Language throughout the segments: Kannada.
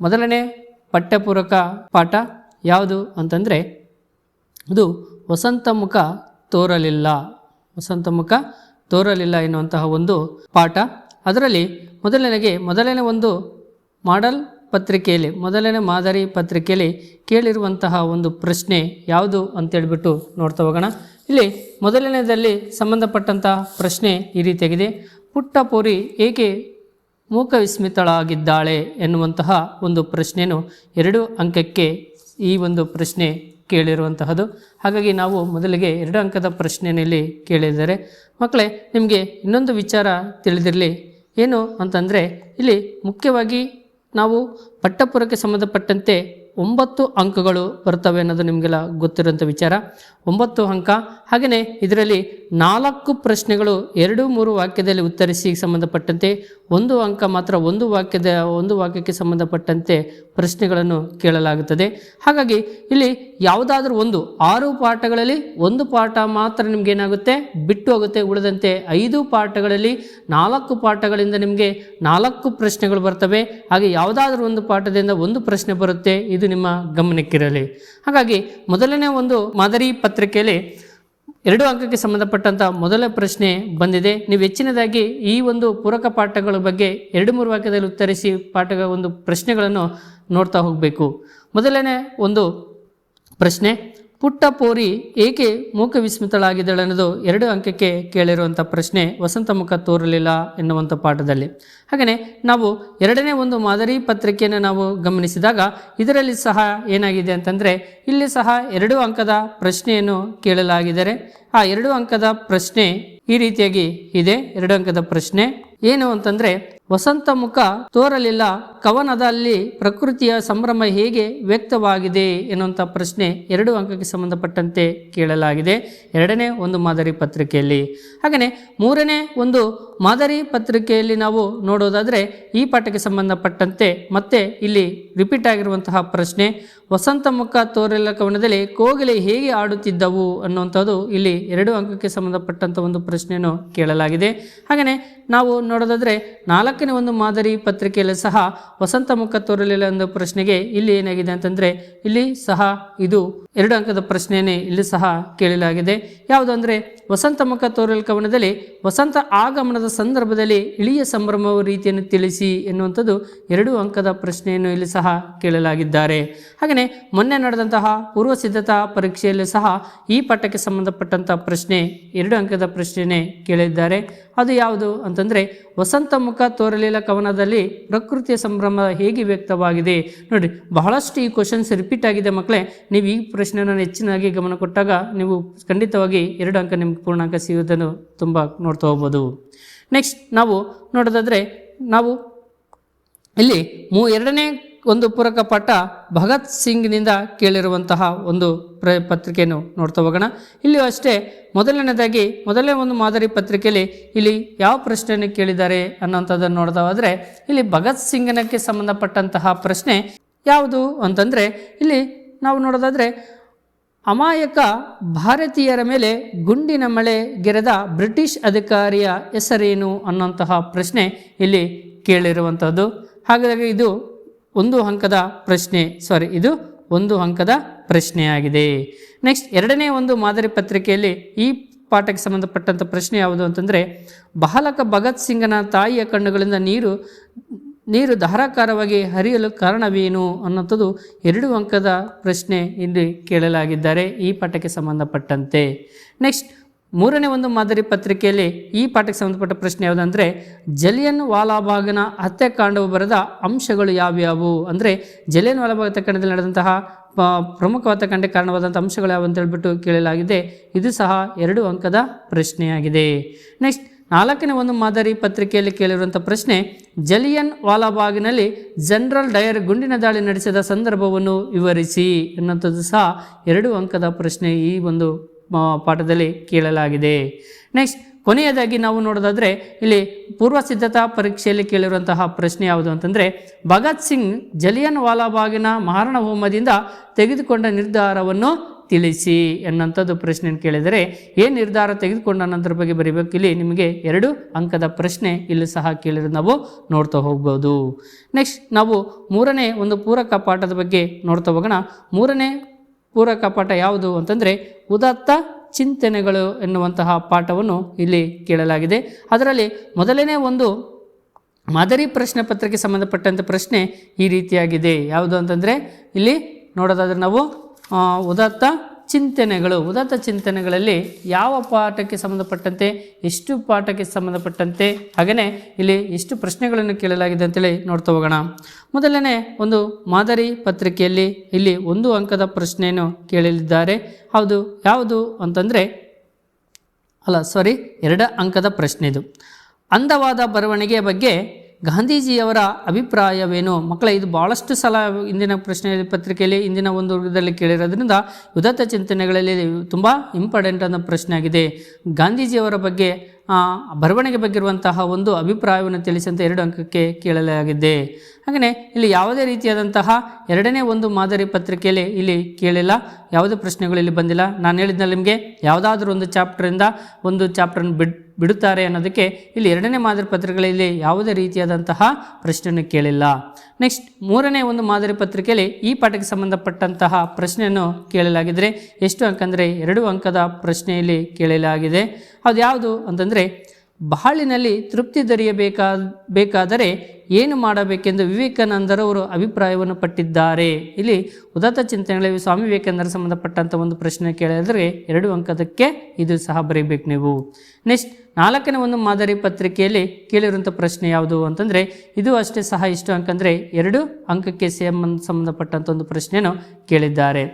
ಮೊದಲನೇ ಪಠ್ಯಪೂರಕ ಪಾಠ ಯಾವುದು ಅಂತಂದರೆ, ಇದು ವಸಂತ ಮುಖ ತೋರಲಿಲ್ಲ. ವಸಂತ ಮುಖ ತೋರಲಿಲ್ಲ ಎನ್ನುವಂತಹ ಒಂದು ಪಾಠ. ಅದರಲ್ಲಿ ಮೊದಲನೆಗೆ, ಮೊದಲನೇ ಒಂದು ಮಾಡಲ್ ಪತ್ರಿಕೆಯಲ್ಲಿ, ಮೊದಲನೇ ಮಾದರಿ ಪತ್ರಿಕೆಯಲ್ಲಿ ಕೇಳಿರುವಂತಹ ಒಂದು ಪ್ರಶ್ನೆ ಯಾವುದು ಅಂತೇಳ್ಬಿಟ್ಟು ನೋಡ್ತಾ ಹೋಗೋಣ. ಇಲ್ಲಿ ಮೊದಲನೇದಲ್ಲಿ ಸಂಬಂಧಪಟ್ಟಂತಹ ಪ್ರಶ್ನೆ ಈ ರೀತಿಯಾಗಿದೆ. ಪುಟ್ಟ ಪೋರಿ ಏಕೆ ಮೂಕ ವಿಸ್ಮಿತಳಾಗಿದ್ದಾಳೆ ಎನ್ನುವಂತಹ ಒಂದು ಪ್ರಶ್ನೆಯನ್ನು ಎರಡು ಅಂಕಕ್ಕೆ ಈ ಒಂದು ಪ್ರಶ್ನೆ ಕೇಳಿರುವಂತಹದ್ದು. ಹಾಗಾಗಿ ನಾವು ಮೊದಲಿಗೆ ಎರಡು ಅಂಕದ ಪ್ರಶ್ನೆಯಲ್ಲಿ ಕೇಳಿದರೆ, ಮಕ್ಕಳೇ, ನಿಮಗೆ ಇನ್ನೊಂದು ವಿಚಾರ ತಿಳಿದಿರಲಿ. ಏನು ಅಂತಂದರೆ, ಇಲ್ಲಿ ಮುಖ್ಯವಾಗಿ ನಾವು ಪಟ್ಟಪುರಕ್ಕೆ ಸಂಬಂಧಪಟ್ಟಂತೆ ಒಂಬತ್ತು ಅಂಕಗಳು ಬರ್ತವೆ ಅನ್ನೋದು ನಿಮಗೆಲ್ಲ ಗೊತ್ತಿರೋಂಥ ವಿಚಾರ. ಒಂಬತ್ತು ಅಂಕ. ಹಾಗೆಯೇ ಇದರಲ್ಲಿ ನಾಲ್ಕು ಪ್ರಶ್ನೆಗಳು ಎರಡು ಮೂರು ವಾಕ್ಯದಲ್ಲಿ ಉತ್ತರಿಸಿ ಸಂಬಂಧಪಟ್ಟಂತೆ ಒಂದು ಅಂಕ ಮಾತ್ರ ಒಂದು ವಾಕ್ಯದ ಒಂದು ವಾಕ್ಯಕ್ಕೆ ಸಂಬಂಧಪಟ್ಟಂತೆ ಪ್ರಶ್ನೆಗಳನ್ನು ಕೇಳಲಾಗುತ್ತದೆ. ಹಾಗಾಗಿ ಇಲ್ಲಿ ಯಾವುದಾದ್ರೂ ಒಂದು ಆರು ಪಾಠಗಳಲ್ಲಿ ಒಂದು ಪಾಠ ಮಾತ್ರ ನಿಮಗೇನಾಗುತ್ತೆ ಬಿಟ್ಟು ಹೋಗುತ್ತೆ. ಉಳಿದಂತೆ ಐದು ಪಾಠಗಳಲ್ಲಿ ನಾಲ್ಕು ಪಾಠಗಳಿಂದ ನಿಮಗೆ ನಾಲ್ಕು ಪ್ರಶ್ನೆಗಳು ಬರ್ತವೆ. ಹಾಗೆ ಯಾವುದಾದ್ರೂ ಒಂದು ಪಾಠದಿಂದ ಒಂದು ಪ್ರಶ್ನೆ ಬರುತ್ತೆ. ಇದು ನಿಮ್ಮ ಗಮನಕ್ಕಿರಲಿ. ಹಾಗಾಗಿ ಮೊದಲನೇ ಒಂದು ಮಾದರಿ ಪತ್ರಿಕೆಯಲ್ಲಿ ಎರಡು ಅಂಕಕ್ಕೆ ಸಂಬಂಧಪಟ್ಟಂಥ ಮೊದಲ ಪ್ರಶ್ನೆ ಬಂದಿದೆ. ನೀವು ಹೆಚ್ಚಿನದಾಗಿ ಈ ಒಂದು ಪೂರಕ ಪಾಠಗಳ ಬಗ್ಗೆ ಎರಡು ಮೂರು ವಾಕ್ಯದಲ್ಲಿ ಉತ್ತರಿಸಿ ಪಾಠಗಳ ಒಂದು ಪ್ರಶ್ನೆಗಳನ್ನು ನೋಡ್ತಾ ಹೋಗಬೇಕು. ಮೊದಲನೇ ಒಂದು ಪ್ರಶ್ನೆ ಪುಟ್ಟ ಪೋರಿ ಏಕೆ ಮೂಕ ವಿಸ್ಮಿತಳಾಗಿದ್ದಾಳೆ ಅನ್ನೋದು ಎರಡು ಅಂಕಕ್ಕೆ ಕೇಳಿರುವಂಥ ಪ್ರಶ್ನೆ ವಸಂತ ಮುಖ ತೋರಲಿಲ್ಲ ಎನ್ನುವಂಥ ಪಾಠದಲ್ಲಿ. ಹಾಗೆಯೇ ನಾವು ಎರಡನೇ ಒಂದು ಮಾದರಿ ಪತ್ರಿಕೆಯನ್ನು ನಾವು ಗಮನಿಸಿದಾಗ ಇದರಲ್ಲಿ ಸಹ ಏನಾಗಿದೆ ಅಂತಂದರೆ ಇಲ್ಲಿ ಸಹ ಎರಡು ಅಂಕದ ಪ್ರಶ್ನೆಯನ್ನು ಕೇಳಲಾಗಿದ್ದಾರೆ ಆ ಎರಡು ಅಂಕದ ಪ್ರಶ್ನೆ ಈ ರೀತಿಯಾಗಿ ಇದೆ. ಎರಡು ಅಂಕದ ಪ್ರಶ್ನೆ ಏನು ಅಂತಂದ್ರೆ ವಸಂತ ಮುಖ ತೋರಲಿಲ್ಲ, ಕವನದಲ್ಲಿ ಪ್ರಕೃತಿಯ ಸಂಭ್ರಮ ಹೇಗೆ ವ್ಯಕ್ತವಾಗಿದೆ ಎನ್ನುವಂಥ ಪ್ರಶ್ನೆ ಎರಡು ಅಂಕಕ್ಕೆ ಸಂಬಂಧಪಟ್ಟಂತೆ ಕೇಳಲಾಗಿದೆ. ಎರಡನೇ ಒಂದು ಮಾದರಿ ಪತ್ರಿಕೆಯಲ್ಲಿ. ಹಾಗೆಯೇ ಮೂರನೇ ಒಂದು ಮಾದರಿ ಪತ್ರಿಕೆಯಲ್ಲಿ ನಾವು ನೋಡೋದಾದರೆ ಈ ಪಾಠಕ್ಕೆ ಸಂಬಂಧಪಟ್ಟಂತೆ ಮತ್ತೆ ಇಲ್ಲಿ ರಿಪೀಟ್ ಆಗಿರುವಂತಹ ಪ್ರಶ್ನೆ ವಸಂತ ಮುಖ ತೋರಲಿಲ್ಲ ಕವನದಲ್ಲಿ ಕೋಗಿಲೆ ಹೇಗೆ ಆಡುತ್ತಿದ್ದವು ಅನ್ನುವಂಥದ್ದು ಇಲ್ಲಿ ಎರಡು ಅಂಕಕ್ಕೆ ಸಂಬಂಧಪಟ್ಟಂಥ ಒಂದು ಪ್ರಶ್ನೆಯನ್ನು ಕೇಳಲಾಗಿದೆ. ಹಾಗೆಯೇ ನಾವು ನೋಡೋದಾದರೆ ನಾಲ್ಕನೇ ಒಂದು ಮಾದರಿ ಪತ್ರಿಕೆಯಲ್ಲಿ ಸಹ ವಸಂತ ಮುಖ ತೋರಲಿಲ್ಲ ಎಂಬ ಪ್ರಶ್ನೆಗೆ ಇಲ್ಲಿ ಏನಾಗಿದೆ ಅಂತಂದರೆ ಇಲ್ಲಿ ಸಹ ಇದು ಎರಡು ಅಂಕದ ಪ್ರಶ್ನೆಯೇ ಇಲ್ಲಿ ಸಹ ಕೇಳಲಾಗಿದೆ. ಯಾವುದು ಅಂದರೆ ವಸಂತ ಮುಖ ತೋರಲ್ ಕವನದಲ್ಲಿ ವಸಂತ ಆಗಮನದ ಸಂದರ್ಭದಲ್ಲಿ ಇಳಿಯ ಸಂಭ್ರಮವ ರೀತಿಯನ್ನು ತಿಳಿಸಿ ಎನ್ನುವಂಥದ್ದು ಎರಡು ಅಂಕದ ಪ್ರಶ್ನೆಯನ್ನು ಇಲ್ಲಿ ಸಹ ಕೇಳಲಾಗಿದ್ದಾರೆ. ಹಾಗೆಯೇ ಮೊನ್ನೆ ನಡೆದಂತಹ ಪೂರ್ವ ಸಿದ್ಧತಾ ಪರೀಕ್ಷೆಯಲ್ಲಿ ಸಹ ಈ ಪಾಠಕ್ಕೆ ಸಂಬಂಧಪಟ್ಟಂತಹ ಪ್ರಶ್ನೆ ಎರಡು ಅಂಕದ ಪ್ರಶ್ನೆಯೇ ಕೇಳಿದ್ದಾರೆ. ಅದು ಯಾವುದು ಅಂತಂದರೆ ವಸಂತ ಮುಖ ತೋರಲಿಲ್ಲ ಕವನದಲ್ಲಿ ಪ್ರಕೃತಿಯ ಸಂಭ್ರಮ ಹೇಗೆ ವ್ಯಕ್ತವಾಗಿದೆ. ನೋಡಿ, ಬಹಳಷ್ಟು ಈ ಕ್ವಶನ್ಸ್ ರಿಪೀಟ್ ಆಗಿದೆ ಮಕ್ಕಳೇ ನೀವು ಈ ಪ್ರಶ್ನೆಯನ್ನು ಹೆಚ್ಚಿನಾಗಿ ಗಮನ ಕೊಟ್ಟಾಗ ನೀವು ಖಂಡಿತವಾಗಿ ಎರಡು ಅಂಕ ನಿಮ್ಗೆ ಪೂರ್ಣಾಂಕ ಸಿಗೋದನ್ನು ತುಂಬ ನೋಡ್ತಾ ಹೋಗ್ಬೋದು. ನೆಕ್ಸ್ಟ್ ನಾವು ನೋಡೋದಾದರೆ ನಾವು ಇಲ್ಲಿ ಮೂ ಎರಡನೇ ಒಂದು ಪೂರಕ ಪಾಠ ಭಗತ್ ಸಿಂಗ್ನಿಂದ ಕೇಳಿರುವಂತಹ ಒಂದು ಪ್ರ ಪತ್ರಿಕೆಯನ್ನು ನೋಡ್ತಾ ಹೋಗೋಣ. ಇಲ್ಲಿಯೂ ಅಷ್ಟೇ ಮೊದಲನೇದಾಗಿ ಮೊದಲನೇ ಒಂದು ಮಾದರಿ ಪತ್ರಿಕೆಯಲ್ಲಿ ಇಲ್ಲಿ ಯಾವ ಪ್ರಶ್ನೆಯನ್ನು ಕೇಳಿದ್ದಾರೆ ಅನ್ನೋಂಥದ್ದನ್ನು ನೋಡ್ತಾ ಹೋದರೆ, ಇಲ್ಲಿ ಭಗತ್ ಸಿಂಗನಕ್ಕೆ ಸಂಬಂಧಪಟ್ಟಂತಹ ಪ್ರಶ್ನೆ ಯಾವುದು ಅಂತಂದರೆ, ಇಲ್ಲಿ ನಾವು ನೋಡೋದಾದರೆ, ಅಮಾಯಕ ಭಾರತೀಯರ ಮೇಲೆ ಗುಂಡಿನ ಮಳೆ ಗೆರೆದ ಬ್ರಿಟಿಷ್ ಅಧಿಕಾರಿಯ ಹೆಸರೇನು ಅನ್ನೋಂತಹ ಪ್ರಶ್ನೆ ಇಲ್ಲಿ ಕೇಳಿರುವಂಥದ್ದು. ಹಾಗಾಗಿ ಇದು ಒಂದು ಅಂಕದ ಪ್ರಶ್ನೆ ಸಾರಿ ಇದು ಒಂದು ಅಂಕದ ಪ್ರಶ್ನೆಯಾಗಿದೆ. ನೆಕ್ಸ್ಟ್ ಎರಡನೇ ಒಂದು ಮಾದರಿ ಪತ್ರಿಕೆಯಲ್ಲಿ ಈ ಪಾಠಕ್ಕೆ ಸಂಬಂಧಪಟ್ಟಂಥ ಪ್ರಶ್ನೆ ಯಾವುದು ಅಂತಂದರೆ, ಬಾಲಕ ಭಗತ್ ಸಿಂಗನ ತಾಯಿಯ ಕಣ್ಣುಗಳಿಂದ ನೀರು ನೀರು ಧಾರಾಕಾರವಾಗಿ ಹರಿಯಲು ಕಾರಣವೇನು ಅನ್ನೋಂಥದ್ದು ಎರಡು ಅಂಕದ ಪ್ರಶ್ನೆ ಇಲ್ಲಿ ಕೇಳಲಾಗಿದ್ದಾರೆ ಈ ಪಾಠಕ್ಕೆ ಸಂಬಂಧಪಟ್ಟಂತೆ. ನೆಕ್ಸ್ಟ್ ಮೂರನೇ ಒಂದು ಮಾದರಿ ಪತ್ರಿಕೆಯಲ್ಲಿ ಈ ಪಾಠಕ್ಕೆ ಸಂಬಂಧಪಟ್ಟ ಪ್ರಶ್ನೆ ಯಾವುದಂದರೆ, ಜಲಿಯನ್ ವಾಲಾಬಾಗ್ನ ಹತ್ಯಾಕಾಂಡವು ಬರೆದ ಅಂಶಗಳು ಯಾವ್ಯಾವು? ಅಂದರೆ, ಜಲಿಯನ್ ವಾಲಾಬಾಗ್ ಹತ್ಯಾಕಾಂಡದಲ್ಲಿ ನಡೆದಂತಹ ಪ್ರಮುಖವಾದ ಕಂಡೆ ಕಾರಣವಾದಂಥ ಅಂಶಗಳು ಯಾವು ಅಂತ ಹೇಳ್ಬಿಟ್ಟು ಕೇಳಲಾಗಿದೆ. ಇದು ಸಹ ಎರಡು ಅಂಕದ ಪ್ರಶ್ನೆಯಾಗಿದೆ. ನೆಕ್ಸ್ಟ್, ನಾಲ್ಕನೇ ಒಂದು ಮಾದರಿ ಪತ್ರಿಕೆಯಲ್ಲಿ ಕೇಳಿರುವಂಥ ಪ್ರಶ್ನೆ, ಜಲಿಯನ್ ವಾಲಾಬಾಗ್ನಲ್ಲಿ ಜನರಲ್ ಡಯರ್ ಗುಂಡಿನ ದಾಳಿ ನಡೆಸಿದ ಸಂದರ್ಭವನ್ನು ವಿವರಿಸಿ ಎನ್ನುವಂಥದ್ದು ಸಹ ಎರಡು ಅಂಕದ ಪ್ರಶ್ನೆ ಈ ಒಂದು ಪಾಠದಲ್ಲಿ ಕೇಳಲಾಗಿದೆ. ನೆಕ್ಸ್ಟ್ ಕೊನೆಯದಾಗಿ ನಾವು ನೋಡೋದಾದರೆ, ಇಲ್ಲಿ ಪೂರ್ವ ಸಿದ್ಧತಾ ಪರೀಕ್ಷೆಯಲ್ಲಿ ಕೇಳಿರುವಂತಹ ಪ್ರಶ್ನೆ ಯಾವುದು ಅಂತಂದರೆ, ಭಗತ್ ಸಿಂಗ್ ಜಲಿಯನ್ ವಾಲಾಬಾಗಿನ ಮಾರಣ ಹೋಮದಿಂದ ತೆಗೆದುಕೊಂಡ ನಿರ್ಧಾರವನ್ನು ತಿಳಿಸಿ ಎನ್ನುವಂಥದ್ದು ಪ್ರಶ್ನೆಯನ್ನು ಕೇಳಿದರೆ, ಏನು ನಿರ್ಧಾರ ತೆಗೆದುಕೊಂಡ ನಂತರ ಬಗ್ಗೆ ಬರೀಬೇಕು? ಇಲ್ಲಿ ನಿಮಗೆ ಎರಡು ಅಂಕದ ಪ್ರಶ್ನೆ ಇಲ್ಲಿ ಸಹ ಕೇಳಿರೋದು ನಾವು ನೋಡ್ತಾ ಹೋಗ್ಬೋದು. ನೆಕ್ಸ್ಟ್ ನಾವು ಮೂರನೇ ಒಂದು ಪೂರಕ ಪಾಠದ ಬಗ್ಗೆ ನೋಡ್ತಾ ಹೋಗೋಣ. ಮೂರನೇ ಪೂರಕ ಪಾಠ ಯಾವುದು ಅಂತಂದರೆ ಉದಾತ್ತ ಚಿಂತನೆಗಳು ಎನ್ನುವಂತಹ ಪಾಠವನ್ನು ಇಲ್ಲಿ ಕೇಳಲಾಗಿದೆ. ಅದರಲ್ಲಿ ಮೊದಲನೇ ಒಂದು ಮಾದರಿ ಪ್ರಶ್ನೆ ಪತ್ರಕ್ಕೆ ಸಂಬಂಧಪಟ್ಟಂಥ ಪ್ರಶ್ನೆ ಈ ರೀತಿಯಾಗಿದೆ. ಯಾವುದು ಅಂತಂದರೆ ಇಲ್ಲಿ ನೋಡೋದಾದ್ರೆ ನಾವು ಉದಾತ್ತ ಚಿಂತನೆಗಳು, ಉದಾತ್ತ ಚಿಂತನೆಗಳಲ್ಲಿ ಯಾವ ಪಾಠಕ್ಕೆ ಸಂಬಂಧಪಟ್ಟಂತೆ, ಎಷ್ಟು ಪಾಠಕ್ಕೆ ಸಂಬಂಧಪಟ್ಟಂತೆ ಹಾಗೆಯೇ ಇಲ್ಲಿ ಎಷ್ಟು ಪ್ರಶ್ನೆಗಳನ್ನು ಕೇಳಲಾಗಿದೆ ಅಂತೇಳಿ ನೋಡ್ತಾ ಹೋಗೋಣ. ಮೊದಲನೇ ಒಂದು ಮಾದರಿ ಪತ್ರಿಕೆಯಲ್ಲಿ ಇಲ್ಲಿ ಒಂದು ಅಂಕದ ಪ್ರಶ್ನೆಯನ್ನು ಕೇಳಲಿದ್ದಾರೆ ಹೌದು, ಯಾವುದು ಅಂತಂದರೆ, ಅಲ್ಲ ಸಾರಿ ಎರಡು ಅಂಕದ ಪ್ರಶ್ನೆ ಇದು. ಅಂದವಾದ ಬರವಣಿಗೆಯ ಬಗ್ಗೆ ಗಾಂಧೀಜಿಯವರ ಅಭಿಪ್ರಾಯವೇನು? ಮಕ್ಕಳ, ಇದು ಭಾಳಷ್ಟು ಸಲ ಇಂದಿನ ಪ್ರಶ್ನೆ ಪತ್ರಿಕೆಯಲ್ಲಿ, ಇಂದಿನ ಒಂದು ವರ್ಗದಲ್ಲಿ ಕೇಳಿರೋದ್ರಿಂದ ಉದಾತ್ತ ಚಿಂತನೆಗಳಲ್ಲಿ ತುಂಬ ಇಂಪಾರ್ಟೆಂಟ್ ಅನ್ನೋ ಪ್ರಶ್ನೆ ಆಗಿದೆ. ಗಾಂಧೀಜಿಯವರ ಬಗ್ಗೆ ಬರವಣಿಗೆ ಬಗ್ಗೆ ಇರುವಂತಹ ಒಂದು ಅಭಿಪ್ರಾಯವನ್ನು ತಿಳಿಸಂತ ಎರಡು ಅಂಕಕ್ಕೆ ಕೇಳಲಾಗಿದೆ. ಹಾಗೆಯೇ ಇಲ್ಲಿ ಯಾವುದೇ ರೀತಿಯಾದಂತಹ ಎರಡನೇ ಒಂದು ಮಾದರಿ ಪತ್ರಿಕೆಯಲ್ಲಿ ಇಲ್ಲಿ ಕೇಳಿಲ್ಲ, ಯಾವುದೇ ಪ್ರಶ್ನೆಗಳು ಇಲ್ಲಿ ಬಂದಿಲ್ಲ. ನಾನು ಹೇಳಿದ್ನಲ್ಲ ನಿಮಗೆ, ಯಾವುದಾದ್ರೂ ಒಂದು ಚಾಪ್ಟರಿಂದ ಒಂದು ಚಾಪ್ಟರ್ನ ಬಿಡ್ ಬಿಡುತ್ತಾರೆ ಅನ್ನೋದಕ್ಕೆ ಇಲ್ಲಿ ಎರಡನೇ ಮಾದರಿ ಪತ್ರಿಕೆಗಳಲ್ಲಿ ಯಾವುದೇ ರೀತಿಯಾದಂತಹ ಪ್ರಶ್ನೆಯನ್ನು ಕೇಳಿಲ್ಲ. ನೆಕ್ಸ್ಟ್ ಮೂರನೇ ಒಂದು ಮಾದರಿ ಪತ್ರಿಕೆಯಲ್ಲಿ ಈ ಪಾಠಕ್ಕೆ ಸಂಬಂಧಪಟ್ಟಂತಹ ಪ್ರಶ್ನೆಯನ್ನು ಕೇಳಲಾಗಿದ್ದರೆ ಎಷ್ಟು ಅಂಕಂದರೆ ಎರಡು ಅಂಕದ ಪ್ರಶ್ನೆಯಲ್ಲಿ ಕೇಳಲಾಗಿದೆ. ಅದು ಯಾವುದು ಅಂತಂದರೆ ಬಾಳಿನಲ್ಲಿ ತೃಪ್ತಿ ದೊರೆಯಬೇಕಾ, ಬೇಕಾದರೆ ಏನು ಮಾಡಬೇಕೆಂದು ವಿವೇಕಾನಂದರವರು ಅಭಿಪ್ರಾಯವನ್ನು ಪಟ್ಟಿದ್ದಾರೆ. ಇಲ್ಲಿ ಉದಾತ್ತ ಚಿಂತನೆಗಳಲ್ಲಿ ಸ್ವಾಮಿ ವಿವೇಕಾನಂದರ ಸಂಬಂಧಪಟ್ಟಂಥ ಒಂದು ಪ್ರಶ್ನೆ ಕೇಳಿದರೆ ಎರಡು ಅಂಕದಕ್ಕೆ ಇದು ಸಹ ಬರೀಬೇಕು ನೀವು. ನೆಕ್ಸ್ಟ್, ನಾಲ್ಕನೇ ಒಂದು ಮಾದರಿ ಪತ್ರಿಕೆಯಲ್ಲಿ ಕೇಳಿರುವಂಥ ಪ್ರಶ್ನೆ ಯಾವುದು ಅಂತಂದರೆ, ಇದು ಅಷ್ಟೇ ಸಹ ಇಷ್ಟು ಅಂಕಂದರೆ ಎರಡು ಅಂಕಕ್ಕೆ ಸಂಬಂಧ ಸಂಬಂಧಪಟ್ಟಂಥ ಒಂದು ಪ್ರಶ್ನೆಯನ್ನು ಕೇಳಿದ್ದಾರೆ.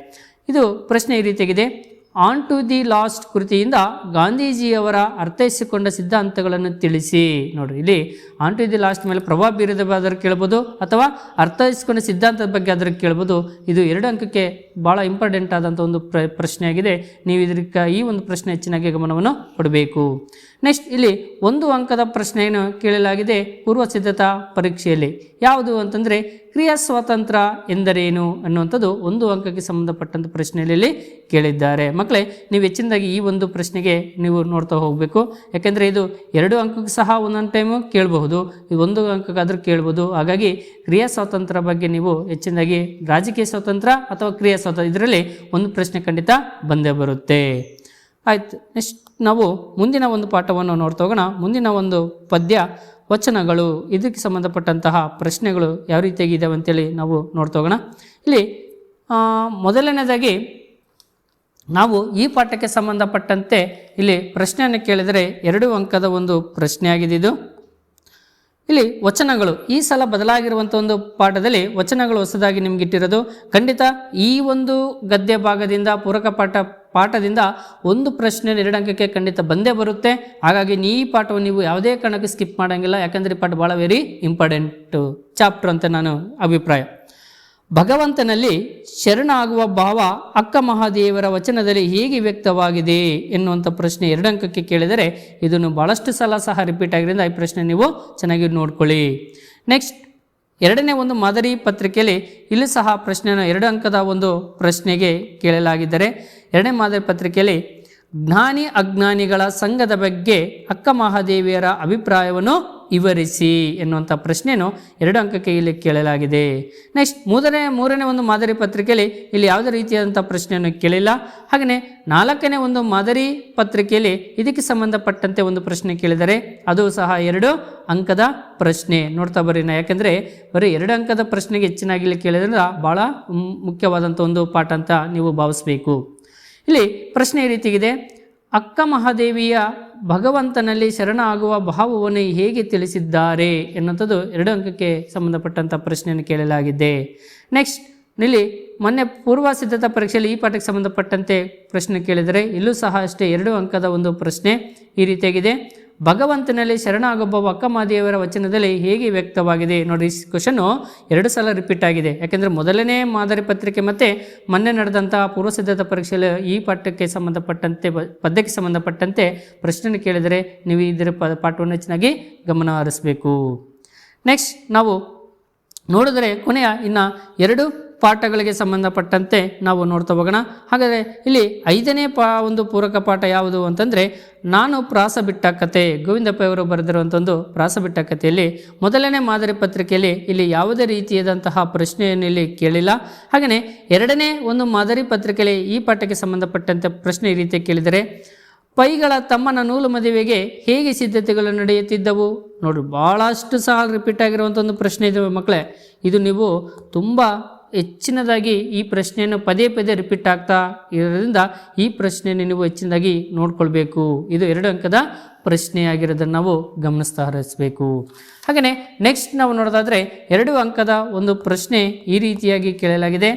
ಇದು ಪ್ರಶ್ನೆ ಈ ರೀತಿಯಾಗಿದೆ. ಆನ್ ಟು ದಿ ಲಾಸ್ಟ್ ಕೃತಿಯಿಂದ ಗಾಂಧೀಜಿಯವರ ಅರ್ಥೈಸಿಕೊಂಡ ಸಿದ್ಧಾಂತಗಳನ್ನು ತಿಳಿಸಿ. ನೋಡ್ರಿ, ಇಲ್ಲಿ ಆನ್ ಟು ದಿ ಲಾಸ್ಟ್ ಮೇಲೆ ಪ್ರಭಾವ ಬೀರದಾದರೂ ಕೇಳ್ಬೋದು, ಅಥವಾ ಅರ್ಥೈಸಿಕೊಂಡ ಸಿದ್ಧಾಂತದ ಬಗ್ಗೆ ಆದರೂ ಕೇಳ್ಬೋದು, ಇದು ಎರಡು ಅಂಕಕ್ಕೆ ಭಾಳ ಇಂಪಾರ್ಟೆಂಟ್ ಆದಂಥ ಒಂದು ಪ್ರ, ಪ್ರಶ್ನೆಯಾಗಿದೆ. ನೀವು ಇದಕ್ಕೆ ಈ ಒಂದು ಪ್ರಶ್ನೆ ಹೆಚ್ಚಿನಾಗಿ ಗಮನವನ್ನು ಕೊಡಬೇಕು. ನೆಕ್ಸ್ಟ್ ಇಲ್ಲಿ ಒಂದು ಅಂಕದ ಪ್ರಶ್ನೆಯನ್ನು ಕೇಳಲಾಗಿದೆ, ಪೂರ್ವ ಸಿದ್ಧತಾ ಪರೀಕ್ಷೆಯಲ್ಲಿ. ಯಾವುದು ಅಂತಂದರೆ, ಕ್ರಿಯಾ ಸ್ವಾತಂತ್ರ್ಯ ಎಂದರೇನು ಅನ್ನುವಂಥದ್ದು ಒಂದು ಅಂಕಕ್ಕೆ ಸಂಬಂಧಪಟ್ಟಂಥ ಪ್ರಶ್ನೆಯಲ್ಲಿ ಕೇಳಿದ್ದಾರೆ. ಮಕ್ಕಳೇ, ನೀವು ಹೆಚ್ಚಿನದಾಗಿ ಈ ಒಂದು ಪ್ರಶ್ನೆಗೆ ನೀವು ನೋಡ್ತಾ ಹೋಗಬೇಕು. ಯಾಕೆಂದರೆ ಇದು ಎರಡು ಅಂಕಕ್ಕೆ ಸಹ ಒಂದೊಂದು ಟೈಮು ಕೇಳಬಹುದು ಇದು ಒಂದು ಅಂಕಕ್ಕಾದರೂ ಕೇಳ್ಬೋದು ಹಾಗಾಗಿ ಕ್ರಿಯಾ ಸ್ವಾತಂತ್ರ್ಯ ಬಗ್ಗೆ ನೀವು ಹೆಚ್ಚಿನದಾಗಿ ರಾಜಕೀಯ ಸ್ವಾತಂತ್ರ್ಯ ಅಥವಾ ಕ್ರಿಯಾ ಸ್ವಾತಂತ್ರ್ಯ ಇದರಲ್ಲಿ ಒಂದು ಪ್ರಶ್ನೆ ಖಂಡಿತ ಬಂದೇ ಬರುತ್ತೆ. ಆಯ್ತು ನೆಕ್ಸ್ಟ್ ನಾವು ಮುಂದಿನ ಒಂದು ಪಾಠವನ್ನು ನೋಡ್ತಾ ಹೋಗೋಣ. ಮುಂದಿನ ಒಂದು ಪದ್ಯ, ವಚನಗಳು, ಇದಕ್ಕೆ ಸಂಬಂಧಪಟ್ಟಂತಹ ಪ್ರಶ್ನೆಗಳು ಯಾವ ರೀತಿಯಾಗಿ ಇದಾವೆ ಅಂತೇಳಿ ನಾವು ನೋಡ್ತಾ ಹೋಗೋಣ. ಇಲ್ಲಿ ಮೊದಲನೇದಾಗಿ ನಾವು ಈ ಪಾಠಕ್ಕೆ ಸಂಬಂಧಪಟ್ಟಂತೆ ಇಲ್ಲಿ ಪ್ರಶ್ನೆಯನ್ನು ಕೇಳಿದರೆ ಎರಡು ಅಂಕದ ಒಂದು ಪ್ರಶ್ನೆಯಾಗಿದೆ ಇದು ಇಲ್ಲಿ ವಚನಗಳು, ಈ ಸಲ ಬದಲಾಗಿರುವಂಥ ಒಂದು ಪಾಠದಲ್ಲಿ ವಚನಗಳು ಹೊಸದಾಗಿ ನಿಮ್ಗೆ ಇಟ್ಟಿರೋದು ಖಂಡಿತ ಈ ಒಂದು ಗದ್ಯ ಭಾಗದಿಂದ, ಪೂರಕ ಪಾಠ, ಪಾಠದಿಂದ ಒಂದು ಪ್ರಶ್ನೆ ಎರಡು ಅಂಕಕ್ಕೆ ಖಂಡಿತ ಬಂದೇ ಬರುತ್ತೆ. ಹಾಗಾಗಿ ಈ ಪಾಠವನ್ನು ನೀವು ಯಾವುದೇ ಕಾರಣಕ್ಕೆ ಸ್ಕಿಪ್ ಮಾಡೋಂಗಿಲ್ಲ. ಯಾಕಂದರೆ ಈ ಪಾಠ ಭಾಳ ವೆರಿ ಇಂಪಾರ್ಟೆಂಟು ಚಾಪ್ಟರ್ ಅಂತ ನಾನು ಅಭಿಪ್ರಾಯ. ಭಗವಂತನಲ್ಲಿ ಶರಣಾಗುವ ಭಾವ ಅಕ್ಕ ಮಹಾದೇವರ ವಚನದಲ್ಲಿ ಹೇಗೆ ವ್ಯಕ್ತವಾಗಿದೆ ಎನ್ನುವಂಥ ಪ್ರಶ್ನೆ ಎರಡಂಕಕ್ಕೆ ಕೇಳಿದರೆ ಇದನ್ನು ಭಾಳಷ್ಟು ಸಲ ಸಹ ರಿಪೀಟ್ ಆಗಿರೋದ್ರಿಂದ ಈ ಪ್ರಶ್ನೆ ನೀವು ಚೆನ್ನಾಗಿ ನೋಡ್ಕೊಳ್ಳಿ. ನೆಕ್ಸ್ಟ್ ಎರಡನೇ ಒಂದು ಮಾದರಿ ಪತ್ರಿಕೆಯಲ್ಲಿ ಇಲ್ಲೂ ಸಹ ಪ್ರಶ್ನೆಯನ್ನು ಎರಡು ಅಂಕದ ಒಂದು ಪ್ರಶ್ನೆಗೆ ಕೇಳಲಾಗಿದ್ದರೆ ಎರಡನೇ ಮಾದರಿ ಪತ್ರಿಕೆಯಲ್ಲಿ ಜ್ಞಾನಿ ಅಜ್ಞಾನಿಗಳ ಸಂಘದ ಬಗ್ಗೆ ಅಕ್ಕ ಮಹಾದೇವಿಯರ ಅಭಿಪ್ರಾಯವನ್ನು ವಿವರಿಸಿ ಎನ್ನುವಂಥ ಪ್ರಶ್ನೆಯನ್ನು ಎರಡು ಅಂಕಕ್ಕೆ ಇಲ್ಲಿ ಕೇಳಲಾಗಿದೆ. ನೆಕ್ಸ್ಟ್ ಮೂರನೇ ಮೂರನೇ ಒಂದು ಮಾದರಿ ಪತ್ರಿಕೆಯಲ್ಲಿ ಇಲ್ಲಿ ಯಾವುದೇ ರೀತಿಯಾದಂಥ ಪ್ರಶ್ನೆಯನ್ನು ಕೇಳಿಲ್ಲ. ಹಾಗೆಯೇ ನಾಲ್ಕನೇ ಒಂದು ಮಾದರಿ ಪತ್ರಿಕೆಯಲ್ಲಿ ಇದಕ್ಕೆ ಸಂಬಂಧಪಟ್ಟಂತೆ ಒಂದು ಪ್ರಶ್ನೆ ಕೇಳಿದರೆ ಅದು ಸಹ ಎರಡು ಅಂಕದ ಪ್ರಶ್ನೆ. ನೋಡ್ತಾ ಬರ್ರಿ ನಾ, ಯಾಕೆಂದರೆ ಬರೀ ಎರಡು ಅಂಕದ ಪ್ರಶ್ನೆಗೆ ಹೆಚ್ಚಿನಾಗಿ ಇಲ್ಲಿ ಕೇಳಿದ್ರಿಂದ ಭಾಳ ಮುಖ್ಯವಾದಂಥ ಒಂದು ಪಾಠ ಅಂತ ನೀವು ಭಾವಿಸಬೇಕು. ಇಲ್ಲಿ ಪ್ರಶ್ನೆ ಈ ರೀತಿಗಿದೆ. ಅಕ್ಕ ಮಹಾದೇವಿಯ ಭಗವಂತನಲ್ಲಿ ಶರಣಾಗುವ ಭಾವವನ್ನು ಹೇಗೆ ತಿಳಿಸಿದ್ದಾರೆ ಎನ್ನುವಂಥದ್ದು ಎರಡು ಅಂಕಕ್ಕೆ ಸಂಬಂಧಪಟ್ಟಂಥ ಪ್ರಶ್ನೆಯನ್ನು ಕೇಳಲಾಗಿದೆ ನೆಕ್ಸ್ಟ್ ಇಲ್ಲಿ ಮೊನ್ನೆ ಪೂರ್ವ ಸಿದ್ಧತಾ ಪರೀಕ್ಷೆಯಲ್ಲಿ ಈ ಪಾಠಕ್ಕೆ ಸಂಬಂಧಪಟ್ಟಂತೆ ಪ್ರಶ್ನೆ ಕೇಳಿದರೆ ಇಲ್ಲೂ ಸಹ ಅಷ್ಟೇ ಎರಡು ಅಂಕದ ಒಂದು ಪ್ರಶ್ನೆ ಈ ರೀತಿಯಾಗಿದೆ. ಭಗವಂತನಲ್ಲಿ ಶರಣಾಗೊಬ್ಬ ಅಕ್ಕಮಾದೇವರ ವಚನದಲ್ಲಿ ಹೇಗೆ ವ್ಯಕ್ತವಾಗಿದೆ ನೋಡಿ ಈ ಕ್ವಶನ್ನು ಎರಡು ಸಲ ರಿಪೀಟ್ ಆಗಿದೆ. ಯಾಕೆಂದರೆ ಮೊದಲನೇ ಮಾದರಿ ಪತ್ರಿಕೆ ಮತ್ತು ಮೊನ್ನೆ ನಡೆದಂತಹ ಪೂರ್ವಸಿದ್ಧತಾ ಪರೀಕ್ಷೆಯಲ್ಲಿ ಈ ಪಾಠಕ್ಕೆ ಸಂಬಂಧಪಟ್ಟಂತೆ ಪದ್ಯಕ್ಕೆ ಸಂಬಂಧಪಟ್ಟಂತೆ ಪ್ರಶ್ನೆ ಕೇಳಿದರೆ ನೀವು ಇದರ ಪ, ಪಾಠವನ್ನು ಹೆಚ್ಚಿನಾಗಿ ಗಮನ ಹರಿಸಬೇಕು. ನೆಕ್ಸ್ಟ್ ನಾವು ನೋಡಿದರೆ ಕೊನೆಯ ಇನ್ನು ಎರಡು ಪಾಠಗಳಿಗೆ ಸಂಬಂಧಪಟ್ಟಂತೆ ನಾವು ನೋಡ್ತಾ ಹೋಗೋಣ. ಹಾಗಾದರೆ ಇಲ್ಲಿ ಐದನೇ ಪಾ ಒಂದು ಪೂರಕ ಪಾಠ ಯಾವುದು ಅಂತಂದರೆ, ನಾನು ಪ್ರಾಸ ಬಿಟ್ಟ ಕತೆ, ಗೋವಿಂದಪ್ಪ ಅವರು ಬರೆದಿರುವಂಥ ಒಂದು ಪ್ರಾಸ ಬಿಟ್ಟ ಕಥೆಯಲ್ಲಿ ಮೊದಲನೇ ಮಾದರಿ ಪತ್ರಿಕೆಯಲ್ಲಿ ಇಲ್ಲಿ ಯಾವುದೇ ರೀತಿಯಾದಂತಹ ಪ್ರಶ್ನೆಯನ್ನು ಇಲ್ಲಿ ಕೇಳಿಲ್ಲ. ಹಾಗೆಯೇ ಎರಡನೇ ಒಂದು ಮಾದರಿ ಪತ್ರಿಕೆಯಲ್ಲಿ ಈ ಪಾಠಕ್ಕೆ ಸಂಬಂಧಪಟ್ಟಂತೆ ಪ್ರಶ್ನೆ ಈ ರೀತಿ ಕೇಳಿದರೆ, ಪೈಗಳ ತಮ್ಮನ ನೂಲು ಮದುವೆಗೆ ಹೇಗೆ ಸಿದ್ಧತೆಗಳು ನಡೆಯುತ್ತಿದ್ದವು? ನೋಡಿ ಭಾಳಷ್ಟು ಸಹ ರಿಪೀಟ್ ಆಗಿರುವಂಥ ಒಂದು ಪ್ರಶ್ನೆ ಇದೆ ಮಕ್ಕಳೇ. ಇದು ನೀವು ತುಂಬ ಹೆಚ್ಚಿನದಾಗಿ ಈ ಪ್ರಶ್ನೆಯನ್ನು ಪದೇ ಪದೇ ರಿಪೀಟ್ ಆಗ್ತಾ ಇರೋದ್ರಿಂದ ಈ ಪ್ರಶ್ನೆಯನ್ನು ನೀವು ಹೆಚ್ಚಿನದಾಗಿ ನೋಡ್ಕೊಳ್ಬೇಕು. ಇದು ಎರಡು ಅಂಕದ ಪ್ರಶ್ನೆಯಾಗಿರೋದನ್ನು ನಾವು ಗಮನಿಸ್ತಾ ಹರಿಸಬೇಕು ಹಾಗೆಯೇ ನೆಕ್ಸ್ಟ್ ನಾವು ನೋಡೋದಾದರೆ ಎರಡು ಅಂಕದ ಒಂದು ಪ್ರಶ್ನೆ ಈ ರೀತಿಯಾಗಿ ಕೇಳಲಾಗಿದೆ.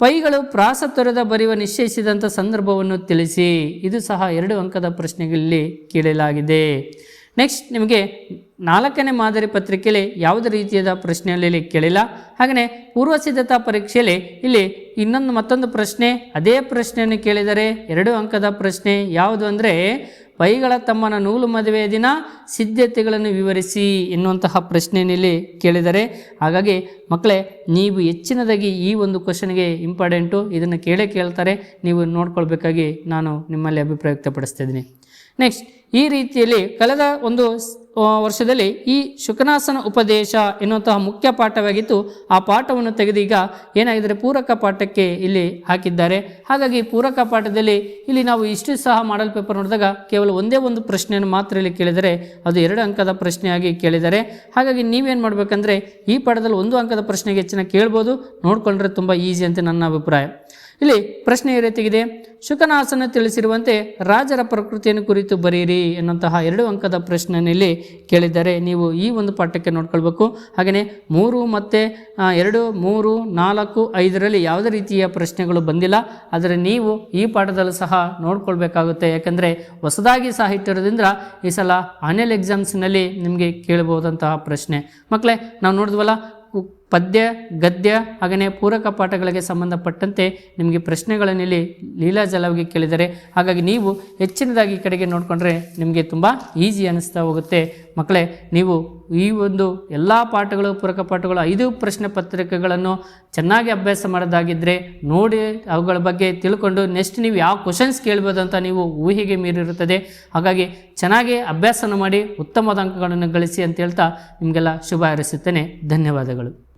ಪೈಗಳು ಪ್ರಾಸ ತೊರೆದ ಬರೆಯುವ ನಿಶ್ಚಯಿಸಿದಂಥ ಸಂದರ್ಭವನ್ನು ತಿಳಿಸಿ. ಇದು ಸಹ ಎರಡು ಅಂಕದ ಪ್ರಶ್ನೆಗಳಲ್ಲಿ ಕೇಳಲಾಗಿದೆ. ನೆಕ್ಸ್ಟ್ ನಿಮಗೆ ನಾಲ್ಕನೇ ಮಾದರಿ ಪತ್ರಿಕೆಯಲ್ಲಿ ಯಾವುದೇ ರೀತಿಯಾದ ಪ್ರಶ್ನೆಯಲ್ಲಿ ಕೇಳಿಲ್ಲ? ಹಾಗೆಯೇ ಪೂರ್ವ ಸಿದ್ಧತಾ ಪರೀಕ್ಷೆಯಲ್ಲಿ ಇಲ್ಲಿ ಇನ್ನೊಂದು ಮತ್ತೊಂದು ಪ್ರಶ್ನೆ, ಅದೇ ಪ್ರಶ್ನೆಯನ್ನು ಕೇಳಿದರೆ ಎರಡು ಅಂಕದ ಪ್ರಶ್ನೆ ಯಾವುದು ಅಂದರೆ ಪೈಗಳ ತಮ್ಮನ ನೂಲು ಮದುವೆಯ ದಿನ ಸಿದ್ಧತೆಗಳನ್ನು ವಿವರಿಸಿ ಎನ್ನುವಂತಹ ಪ್ರಶ್ನೆಯಲ್ಲಿ ಕೇಳಿದರೆ, ಹಾಗಾಗಿ ಮಕ್ಕಳೇ, ನೀವು ಹೆಚ್ಚಿನದಾಗಿ ಈ ಒಂದು ಕ್ವಶನ್ಗೆ ಇಂಪಾರ್ಟೆಂಟು. ಇದನ್ನು ಕೇಳೇ ಕೇಳ್ತಾರೆ. ನೀವು ನೋಡ್ಕೊಳ್ಬೇಕಾಗಿ ನಾನು ನಿಮ್ಮಲ್ಲಿ ಅಭಿಪ್ರಾಯ ವ್ಯಕ್ತಪಡಿಸ್ತಿದ್ದೀನಿ ನೆಕ್ಸ್ಟ್, ಈ ರೀತಿಯಲ್ಲಿ ಕಳೆದ ಒಂದು ವರ್ಷದಲ್ಲಿ ಈ ಶುಕನಾಸನ ಉಪದೇಶ ಎನ್ನುವಂತಹ ಮುಖ್ಯ ಪಾಠವಾಗಿತ್ತು. ಆ ಪಾಠವನ್ನು ತೆಗೆದೀಗ ಈಗ ಪೂರಕ ಪಾಠಕ್ಕೆ ಇಲ್ಲಿ ಹಾಕಿದ್ದಾರೆ. ಹಾಗಾಗಿ ಪೂರಕ ಪಾಠದಲ್ಲಿ ಇಲ್ಲಿ ನಾವು ಇಷ್ಟು ಸಹ ಮಾಡಲ್ ಪೇಪರ್ ನೋಡಿದಾಗ ಕೇವಲ ಒಂದೇ ಒಂದು ಪ್ರಶ್ನೆಯನ್ನು ಮಾತ್ರ ಇಲ್ಲಿ ಕೇಳಿದರೆ ಅದು ಎರಡು ಅಂಕದ ಪ್ರಶ್ನೆಯಾಗಿ ಕೇಳಿದ್ದಾರೆ ಹಾಗಾಗಿ ನೀವೇನು ಮಾಡಬೇಕಂದ್ರೆ ಈ ಪಾಠದಲ್ಲಿ ಒಂದು ಅಂಕದ ಪ್ರಶ್ನೆಗೆ ಹೆಚ್ಚಿನ ಕೇಳ್ಬೋದು, ನೋಡಿಕೊಂಡ್ರೆ ತುಂಬ ಈಸಿ ಅಂತ ನನ್ನ ಅಭಿಪ್ರಾಯ. ಇಲ್ಲಿ ಪ್ರಶ್ನೆ ಈ ರೀತಿಗಿದೆ ಶುಕನಾಸನ ತಿಳಿಸಿರುವಂತೆ ರಾಜರ ಪ್ರಕೃತಿಯನ್ನು ಕುರಿತು ಬರೆಯಿರಿ ಎನ್ನುವಂತಹ ಎರಡು ಅಂಕದ ಪ್ರಶ್ನೆಯಲ್ಲಿ ಕೇಳಿದ್ದಾರೆ ನೀವು ಈ ಒಂದು ಪಾಠಕ್ಕೆ ನೋಡ್ಕೊಳ್ಬೇಕು. ಹಾಗೆಯೇ ಮೂರು ಮತ್ತು ಎರಡು, ಮೂರು, ನಾಲ್ಕು, ಐದರಲ್ಲಿ ಯಾವುದೇ ರೀತಿಯ ಪ್ರಶ್ನೆಗಳು ಬಂದಿಲ್ಲ, ಆದರೆ ನೀವು ಈ ಪಾಠದಲ್ಲೂ ಸಹ ನೋಡ್ಕೊಳ್ಬೇಕಾಗುತ್ತೆ. ಯಾಕಂದರೆ ಹೊಸದಾಗಿ ಸಾಹಿತ್ಯದಿಂದ ಈ ಸಲ ಆನ್ಯಲ್ ಎಕ್ಸಾಮ್ಸ್ನಲ್ಲಿ ನಿಮಗೆ ಕೇಳಬಹುದಂತಹ ಪ್ರಶ್ನೆ. ಮಕ್ಕಳೇ ನಾವು ನೋಡಿದ್ವಲ್ಲ ಪದ್ಯ, ಗದ್ಯ ಹಾಗೆಯೇ ಪೂರಕ ಪಾಠಗಳಿಗೆ ಸಂಬಂಧಪಟ್ಟಂತೆ ನಿಮಗೆ ಪ್ರಶ್ನೆಗಳನ್ನಿಲ್ಲಿ ಲೀಲಾಜಲವಾಗಿ ಕೇಳಿದರೆ ಹಾಗಾಗಿ ನೀವು ಹೆಚ್ಚಿನದಾಗಿ ಈ ಕಡೆಗೆ ನೋಡಿಕೊಂಡ್ರೆ ನಿಮಗೆ ತುಂಬ ಈಸಿ ಅನ್ನಿಸ್ತಾ ಹೋಗುತ್ತೆ. ಮಕ್ಕಳೇ, ನೀವು ಈ ಒಂದು ಎಲ್ಲ ಪಾಠಗಳು, ಪೂರಕ ಪಾಠಗಳು, ಐದು ಪ್ರಶ್ನೆ ಪತ್ರಿಕೆಗಳನ್ನು ಚೆನ್ನಾಗಿ ಅಭ್ಯಾಸ ಮಾಡೋದಾಗಿದ್ದರೆ ನೋಡಿ ಅವುಗಳ ಬಗ್ಗೆ ತಿಳ್ಕೊಂಡು ನೆಕ್ಸ್ಟ್ ನೀವು ಯಾವ ಕ್ವಶನ್ಸ್ ಕೇಳ್ಬೋದು ಅಂತ ನೀವು ಊಹೆಗೆ ಮೀರಿರುತ್ತದೆ. ಹಾಗಾಗಿ ಚೆನ್ನಾಗಿ ಅಭ್ಯಾಸನ ಮಾಡಿ ಉತ್ತಮವಾದ ಅಂಕಗಳನ್ನು ಗಳಿಸಿ ಅಂತ ಹೇಳ್ತಾ ನಿಮಗೆಲ್ಲ ಶುಭ ಹಾರೈಸುತ್ತೇನೆ. ಧನ್ಯವಾದಗಳು.